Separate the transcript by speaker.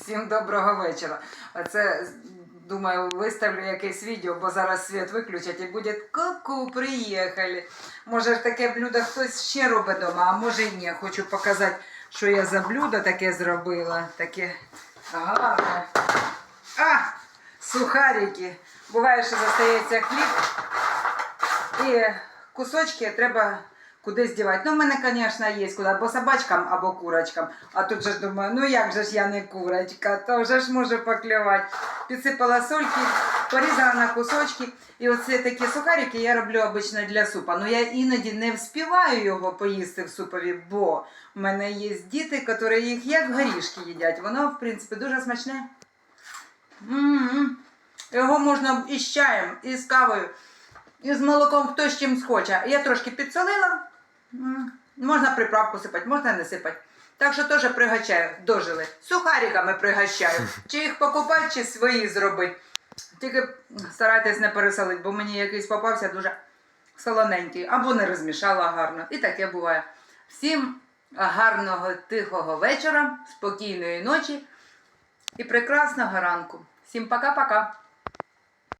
Speaker 1: Всім доброго вечора. Оце думаю, виставлю якесь відео, бо зараз світ виключать і буде ку-ку, приїхали. Може ж таке блюдо хтось ще робить вдома, а може і ні. Хочу показати, що я за блюдо таке зробила. Таке гарне. А! Сухарики. Буває, що застається хліб. І кусочки треба кудись дівати. Ну, в мене, звісно, є куди, або собачкам, або курочкам. А тут же думаю, ну як же ж я не курочка, то вже ж можу поклювати. Підсипала сольки, порізала на кусочки. І оце такі сухарики я роблю обично для супа. Ну я іноді не вспіваю його поїсти в супові, бо в мене є діти, які їх як горішки їдять. Воно, в принципі, дуже смачне. М-м-м. Його можна і з чаєм, і з кавою, і з молоком, хто з чим схоче. Я трошки підсолила. Можна приправку сипати, можна не сипати. Так що теж пригощаю, дожили. Сухариками пригощаю. Чи їх покупати, чи свої зробити. Тільки старайтесь не пересолити, бо мені якийсь попався дуже солоненький, або не розмішала гарно. І таке буває. Всім гарного тихого вечора, спокійної ночі і прекрасного ранку. Всім пока-пока.